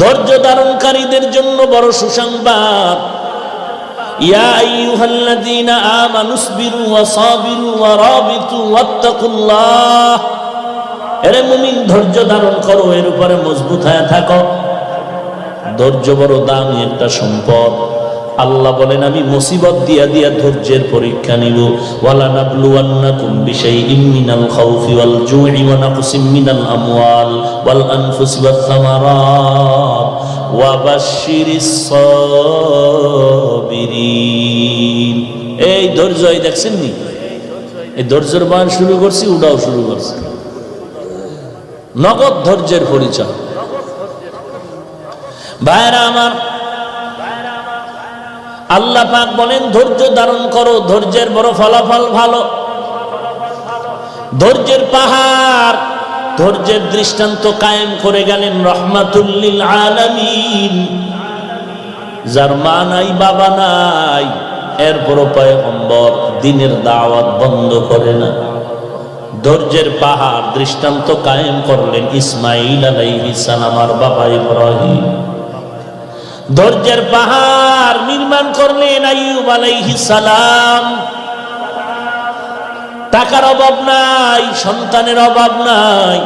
ধৈর্য ধারণকারীদের জন্য বড় সুসংবাদ। ইয়া ধৈর্য ধারণ করো, এর উপরে মজবুত হয়ে ধৈর্য বড় দামি একটা সম্পদ। আল্লাহ বলেন, আমি মুসিবত দিয়া দিয়া ধৈর্যের পরীক্ষা নিব। ওয়ালা নাবলুওয়ান্নাকুম বিশাইইম মিনাল খাউফি ওয়াল জুই ওয়া নাকসিম মিনাল আমওয়াল ওয়াল আনফুসি ওয়াত থামারাত ওয়া বাশশিরিস সাবিরিন। এই ধৈর্য এই দেখছেন নি? এই ধৈর্যের বান শুরু করছি, উড়াও শুরু করছি। নগদ ধৈর্যের পরিচয়। ভাইরা আমার আল্লাহ পাক বলেন, ধৈর্য ধারণ করো, ধৈর্যের বড় ফলাফল ভালো। ধৈর্যের পাহাড়, ধৈর্যের দৃষ্টান্ত কায়েম করে গেলেন রহমাতুল্লিল আলামিন। যার মা নাই, বাবা নাই, এরপরও পয়গম্বর দিনের দাওয়াত বন্ধ করে না। ধৈর্যের পাহাড় দৃষ্টান্ত কায়েম করলেন ইসমাইল আলাইহিস সালামার বাবা ইব্রাহিম। ধৈর্যের পাহাড় নির্মাণ করলেন আইব আলাইহি সালাম। টাকার অভাব নাই, সন্তানের অভাব নাই।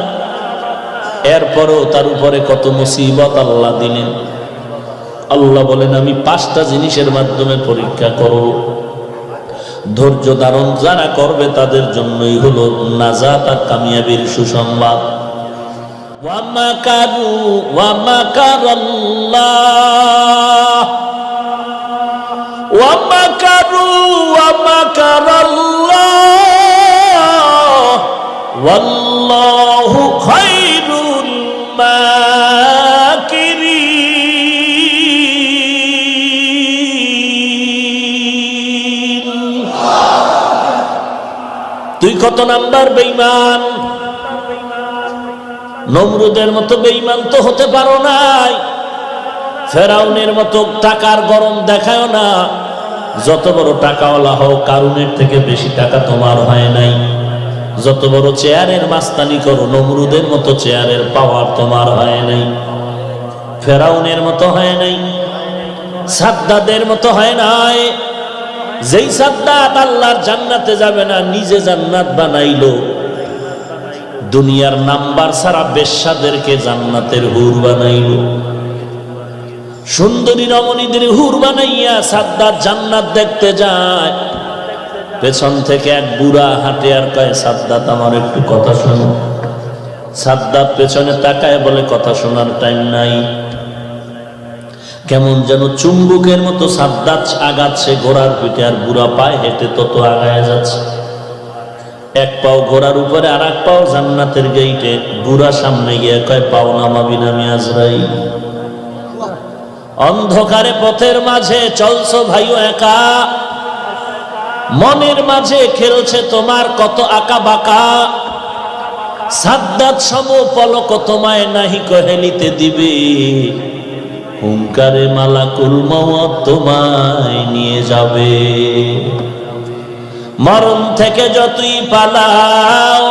এরপরও তার উপরে কত মুসিবত আল্লাহ দিলেন। আল্লাহ বলেন, আমি পাঁচটা জিনিসের মাধ্যমে পরীক্ষা করো ধৈর্য ধারণ যারা করবে তাদের জন্যই হলো নাজা তার কামিয়াবির সুসংবাদ। ওয়ামা কারু ওয়ামা কারল্লাহ ومكروا ومكر الله والله خير الماكرين তুই কত নাম্বার বেইমান নমরুদের মতো বেইমান তো হতে পারো নাই ফেরাউনের মতো টাকার গরম দেখায় না। যত বড় টাকাওয়ালা হও কারুনের থেকে বেশি টাকা তোমার হয় নাই। যত বড় চেয়ারের মাস্তানি করো, নমরুদের মতো চেয়ারের পাওয়ার তোমার হয় নাই। ফেরাউনের মতো হয় নাই। সাদ্দাদের মতো হয় নাই। যেই সাদ্দাত আল্লাহর জান্নাতে যাবে না, নিজে জান্নাত বানাইলো। দুনিয়ার নাম্বার সারা বেশ্যাদেরকে জান্নাতের হুর বানাইল। সুন্দরী রমণীদের হুর বানাইয়া সাদ্দাত জান্নাত দেখতে যায়। পেছন থেকে এক বুড়া হাঁটে আর কয়, সাদ্দাত, আমার একটু কথা শোনো। সাদ্দাত পেছনে তাকায় বলে, কথা শোনার টাইম নাই। কেমন যেন চুম্বুকের মতো সাদ্দাত আগাচ্ছে ঘোড়ার পিঠে, আর বুড়া পায়ে হেঁটে তত আগায় যাচ্ছে। এক পাও ঘোড়ার উপরে আর এক পাও জান্নাতের গেইটে বুড়া সামনে গিয়ে কয়, পাও নামাবি নামি আজরাই অন্ধকারে পথের মাঝে চলছো ভাইও একা। মনের মাঝে খেলছে তোমার কত আঁকা বাঁকা। সাদ্দাত সম পলক তোমায় নাহি কহেলিতে দিবে। হুঙ্কারে মালাকুল মত তোমায় নিয়ে যাবে। মরণ থেকে যতই পালাও